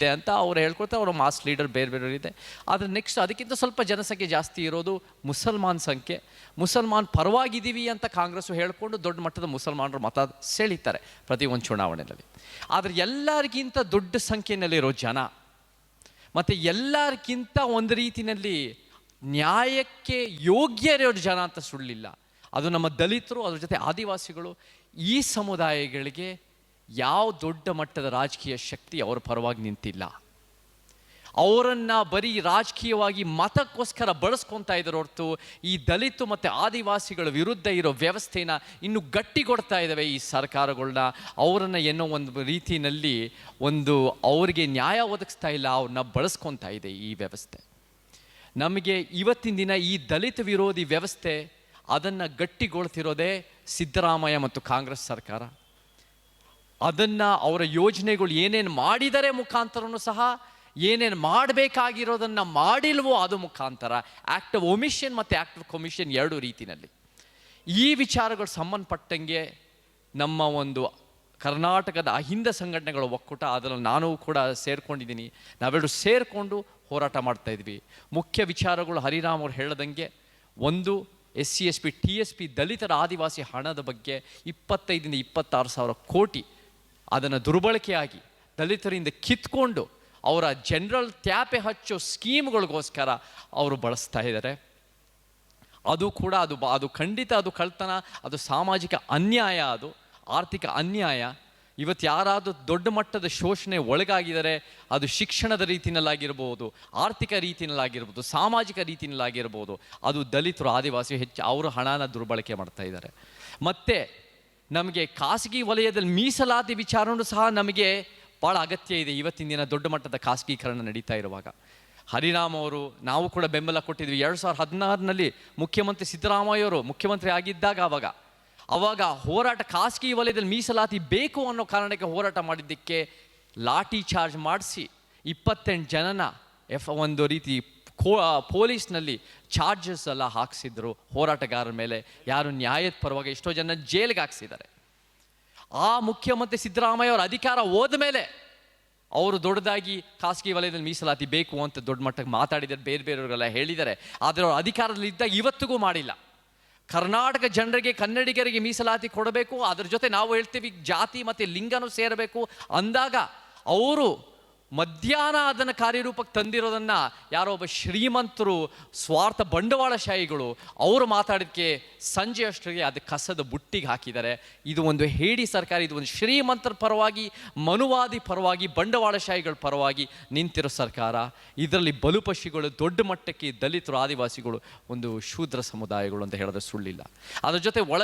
ಇದೆ ಅಂತ ಅವ್ರು ಹೇಳ್ಕೊಳ್ತಾರೆ ಅವರು ಮಾಸ್ ಲೀಡರ್ ಬೇರೆ ಬೇರೆ ಇದೆ. ಆದರೆ ನೆಕ್ಸ್ಟ್ ಅದಕ್ಕಿಂತ ಸ್ವಲ್ಪ ಜನಸಂಖ್ಯೆ ಜಾಸ್ತಿ ಇರೋದು ಮುಸಲ್ಮಾನ್ ಸಂಖ್ಯೆ. ಮುಸಲ್ಮಾನ್ ಪರವಾಗಿದ್ದೀವಿ ಅಂತ ಕಾಂಗ್ರೆಸ್ಸು ಹೇಳಿಕೊಂಡು ದೊಡ್ಡ ಮಟ್ಟದ ಮುಸಲ್ಮಾನರು ಮತ ಸೆಳೀತಾರೆ ಪ್ರತಿ ಒಂದು ಚುನಾವಣೆಯಲ್ಲಿ. ಆದರೆ ಎಲ್ಲರಿಗಿಂತ ದೊಡ್ಡ ಸಂಖ್ಯೆಯಲ್ಲಿರೋ ಜನ, ಮತ್ತು ಎಲ್ಲರಿಗಿಂತ ಒಂದು ರೀತಿಯಲ್ಲಿ ನ್ಯಾಯಕ್ಕೆ ಯೋಗ್ಯರಿರೋ ಜನ ಅಂತ ಸುಳ್ಳಿಲ್ಲ. ಅದು ನಮ್ಮ ದಲಿತರು, ಅದ್ರ ಜೊತೆ ಆದಿವಾಸಿಗಳು, ಈ ಸಮುದಾಯಗಳಿಗೆ ಯಾವ ದೊಡ್ಡ ಮಟ್ಟದ ರಾಜಕೀಯ ಶಕ್ತಿ ಅವರ ಪರವಾಗಿ ನಿಂತಿಲ್ಲ. ಅವರನ್ನು ಬರೀ ರಾಜಕೀಯವಾಗಿ ಮತಕ್ಕೋಸ್ಕರ ಬಳಸ್ಕೊತಾ ಇದ್ದಾರೆ ಹೊರತು ಈ ದಲಿತು ಮತ್ತು ಆದಿವಾಸಿಗಳ ವಿರುದ್ಧ ಇರೋ ವ್ಯವಸ್ಥೆನ ಇನ್ನು ಗಟ್ಟಿಗೊಡ್ತಾ ಇದ್ದಾವೆ ಈ ಸರ್ಕಾರಗಳನ್ನ ಅವರನ್ನು ಏನೋ ಒಂದು ರೀತಿಯಲ್ಲಿ ಒಂದು ಅವರಿಗೆ ನ್ಯಾಯ ಒದಗಿಸ್ತಾ ಇಲ್ಲ, ಅವ್ರನ್ನ ಬಳಸ್ಕೊತಾ ಇದೆ ಈ ವ್ಯವಸ್ಥೆ. ನಮಗೆ ಇವತ್ತಿನ ದಿನ ಈ ದಲಿತ ವಿರೋಧಿ ವ್ಯವಸ್ಥೆ ಅದನ್ನು ಗಟ್ಟಿಗೊಳ್ತಿರೋದೇ ಸಿದ್ದರಾಮಯ್ಯ ಮತ್ತು ಕಾಂಗ್ರೆಸ್ ಸರ್ಕಾರ. ಅದನ್ನು ಅವರ ಯೋಜನೆಗಳು ಏನೇನು ಮಾಡಿದರೆ ಮುಖಾಂತರನೂ ಸಹ, ಏನೇನು ಮಾಡಬೇಕಾಗಿರೋದನ್ನು ಮಾಡಿಲ್ವೋ ಅದು ಮುಖಾಂತರ. ಆ್ಯಕ್ಟ್ ಆಫ್ ಒಮಿಷನ್ ಮತ್ತು ಆ್ಯಕ್ಟ್ ಆಫ್ ಕಮಿಷನ್ ಎರಡು ರೀತಿಯಲ್ಲಿ. ಈ ವಿಚಾರಗಳು ಸಂಬಂಧಪಟ್ಟಂಗೆ ನಮ್ಮ ಒಂದು ಕರ್ನಾಟಕದ ಅಹಿಂದ ಸಂಘಟನೆಗಳ ಒಕ್ಕೂಟ, ಅದರಲ್ಲಿ ನಾನು ಕೂಡ ಸೇರ್ಕೊಂಡಿದ್ದೀನಿ. ನಾವೆಲ್ಲರೂ ಸೇರಿಕೊಂಡು ಹೋರಾಟ ಮಾಡ್ತಾ ಇದ್ವಿ. ಮುಖ್ಯ ವಿಚಾರಗಳು ಹರಿರಾಮ್ ಅವರು ಹೇಳದಂಗೆ, ಒಂದು S C S P, T S P ದಲಿತರ ಆದಿವಾಸಿ ಹಣದ ಬಗ್ಗೆ ಇಪ್ಪತ್ತೈದಿಂದ ಇಪ್ಪತ್ತಾರು ಸಾವಿರ ಕೋಟಿ ಅದನ್ನು ದುರ್ಬಳಕೆಯಾಗಿ ದಲಿತರಿಂದ ಕಿತ್ಕೊಂಡು ಅವರ ಜನರಲ್ ತ್ಯಾಪೆ ಹಚ್ಚೋ ಸ್ಕೀಮ್ಗಳಿಗೋಸ್ಕರ ಅವರು ಬಳಸ್ತಾ ಇದ್ದಾರೆ. ಅದು ಕೂಡ ಅದು ಅದು ಖಂಡಿತ ಅದು ಕಳ್ತನ ಅದು ಸಾಮಾಜಿಕ ಅನ್ಯಾಯ ಅದು, ಆರ್ಥಿಕ ಅನ್ಯಾಯ. ಇವತ್ತು ಯಾರಾದರೂ ದೊಡ್ಡ ಮಟ್ಟದ ಶೋಷಣೆ ಒಳಗಾಗಿದ್ದಾರೆ ಅದು ಶಿಕ್ಷಣದ ರೀತಿಯಲ್ಲಾಗಿರ್ಬೋದು ಆರ್ಥಿಕ ರೀತಿಯಲ್ಲಾಗಿರ್ಬೋದು ಸಾಮಾಜಿಕ ರೀತಿಯಲ್ಲಾಗಿರ್ಬೋದು ಅದು ದಲಿತರು ಆದಿವಾಸಿ ಹೆಚ್ಚು, ಅವರು ಹಣನ ದುರ್ಬಳಕೆ ಮಾಡ್ತಾ ಇದ್ದಾರೆ. ಮತ್ತು ನಮಗೆ ಖಾಸಗಿ ವಲಯದಲ್ಲಿ ಮೀಸಲಾತಿ ವಿಚಾರವೂ ಸಹ ನಮಗೆ ಭಾಳ ಅಗತ್ಯ ಇದೆ. ಇವತ್ತಿನ ದಿನ ದೊಡ್ಡ ಮಟ್ಟದ ಖಾಸಗೀಕರಣ ನಡೀತಾ ಇರುವಾಗ. ಹರಿರಾಮ್ ಅವರು, ನಾವು ಕೂಡ ಬೆಂಬಲ ಕೊಟ್ಟಿದ್ವಿ. ಎರಡು ಸಾವಿರದ ಹದಿನಾರನಲ್ಲಿ ಮುಖ್ಯಮಂತ್ರಿ ಸಿದ್ದರಾಮಯ್ಯ ಅವರು ಮುಖ್ಯಮಂತ್ರಿ ಆಗಿದ್ದಾಗ ಅವಾಗ. ಅವಾಗ ಹೋರಾಟ, ಖಾಸಗಿ ವಲಯದಲ್ಲಿ ಮೀಸಲಾತಿ ಬೇಕು ಅನ್ನೋ ಕಾರಣಕ್ಕೆ ಹೋರಾಟ ಮಾಡಿದ್ದಕ್ಕೆ ಲಾಠಿ ಚಾರ್ಜ್ ಮಾಡಿಸಿ ಇಪ್ಪತ್ತೆಂಟು ಜನನ ಎಫ್ ಒಂದು ರೀತಿ ಕೋ ಪೊಲೀಸ್ನಲ್ಲಿ ಚಾರ್ಜಸ್ ಎಲ್ಲ ಹಾಕ್ಸಿದ್ರು ಹೋರಾಟಗಾರರ ಮೇಲೆ. ಯಾರು ನ್ಯಾಯದ ಪರವಾಗಿ ಎಷ್ಟೋ ಜನ ಜೈಲಿಗೆ ಹಾಕ್ಸಿದ್ದಾರೆ. ಆ ಮುಖ್ಯಮಂತ್ರಿ ಸಿದ್ದರಾಮಯ್ಯ ಅವರ ಅಧಿಕಾರ ಹೋದ ಮೇಲೆ ಅವರು ದೊಡ್ಡದಾಗಿ ಖಾಸಗಿ ವಲಯದಲ್ಲಿ ಮೀಸಲಾತಿ ಬೇಕು ಅಂತ ದೊಡ್ಡ ಮಟ್ಟಕ್ಕೆ ಮಾತಾಡಿದ್ದಾರೆ, ಬೇರೆ ಬೇರೆಯವರೆಲ್ಲ ಹೇಳಿದ್ದಾರೆ. ಆದರೆ ಅವರು ಅಧಿಕಾರದಲ್ಲಿ ಇದ್ದಾಗ ಇವತ್ತಿಗೂ ಮಾಡಿಲ್ಲ. ಕರ್ನಾಟಕ ಜನರಿಗೆ, ಕನ್ನಡಿಗರಿಗೆ ಮೀಸಲಾತಿ ಕೊಡಬೇಕು. ಅದ್ರ ಜೊತೆ ನಾವು ಹೇಳ್ತೀವಿ ಜಾತಿ ಮತ್ತು ಲಿಂಗನೂ ಸೇರಬೇಕು. ಅಂದಾಗ ಅವರು ಮಧ್ಯಾಹ್ನ ಅದನ್ನು ಕಾರ್ಯರೂಪಕ್ಕೆ ತಂದಿರೋದನ್ನು ಯಾರೋ ಒಬ್ಬ ಶ್ರೀಮಂತರು, ಸ್ವಾರ್ಥ ಬಂಡವಾಳಶಾಹಿಗಳು, ಅವರು ಮಾತಾಡೋದಕ್ಕೆ ಸಂಜೆ ಅಷ್ಟರಿಗೆ ಅದು ಕಸದ ಬುಟ್ಟಿಗೆ ಹಾಕಿದ್ದಾರೆ. ಇದು ಒಂದು ಹೇಡಿ ಸರ್ಕಾರ, ಇದು ಒಂದು ಶ್ರೀಮಂತರ ಪರವಾಗಿ, ಮನುವಾದಿ ಪರವಾಗಿ, ಬಂಡವಾಳಶಾಹಿಗಳ ಪರವಾಗಿ ನಿಂತಿರೋ ಸರ್ಕಾರ. ಇದರಲ್ಲಿ ಬಲುಪಶಿಗಳು ದೊಡ್ಡ ಮಟ್ಟಕ್ಕೆ ದಲಿತರು, ಆದಿವಾಸಿಗಳು, ಒಂದು ಶೂದ್ರ ಸಮುದಾಯಗಳು ಅಂತ ಹೇಳಿದ್ರೆ ಸುಳ್ಳಿಲ್ಲ. ಅದರ ಜೊತೆ ಒಳ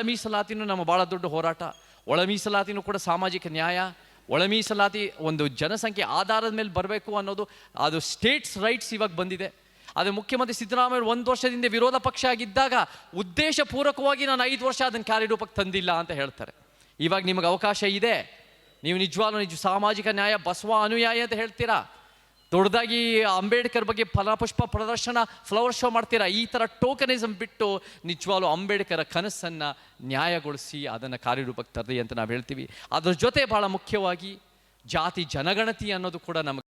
ನಮ್ಮ ಭಾಳ ದೊಡ್ಡ ಹೋರಾಟ. ಒಳ ಕೂಡ ಸಾಮಾಜಿಕ ನ್ಯಾಯ. ಒಳ ಮೀಸಲಾತಿ ಒಂದು ಜನಸಂಖ್ಯೆ ಆಧಾರದ ಮೇಲೆ ಬರಬೇಕು ಅನ್ನೋದು ಅದು ಸ್ಟೇಟ್ಸ್ ರೈಟ್ಸ್ ಇವಾಗ ಬಂದಿದೆ. ಅದು ಮುಖ್ಯಮಂತ್ರಿ ಸಿದ್ದರಾಮಯ್ಯ ಒಂದು ವರ್ಷದಿಂದ ವಿರೋಧ ಪಕ್ಷ ಆಗಿದ್ದಾಗ ಉದ್ದೇಶಪೂರ್ವಕವಾಗಿ ನಾನು ಐದು ವರ್ಷ ಅದನ್ನು ಕಾರ್ಯರೂಪಕ್ಕೆ ತಂದಿಲ್ಲ ಅಂತ ಹೇಳ್ತಾರೆ. ಇವಾಗ ನಿಮಗೆ ಅವಕಾಶ ಇದೆ. ನೀವು ನಿಜವಾಗ್ಲೂ ನಿಜ ಸಾಮಾಜಿಕ ನ್ಯಾಯ, ಬಸವ ಅನುಯಾಯಿ ಅಂತ ಹೇಳ್ತೀರಾ? ದೊಡ್ಡದಾಗಿ ಅಂಬೇಡ್ಕರ್ ಬಗ್ಗೆ ಫಲಪುಷ್ಪ ಪ್ರದರ್ಶನ ಫ್ಲವರ್ ಶೋ ಮಾಡ್ತೀರಾ? ಈ ಥರ ಟೋಕನಿಸಮ್ ಬಿಟ್ಟು ನಿಜವಾಗ್ಲೂ ಅಂಬೇಡ್ಕರ ಕನಸನ್ನು ನ್ಯಾಯಗೊಳಿಸಿ ಅದನ್ನು ಕಾರ್ಯರೂಪಕ್ಕೆ ತರಲಿ ಅಂತ ನಾವು ಹೇಳ್ತೀವಿ. ಅದ್ರ ಜೊತೆ ಭಾಳ ಮುಖ್ಯವಾಗಿ ಜಾತಿ ಜನಗಣತಿ ಅನ್ನೋದು ಕೂಡ ನಮಗೆ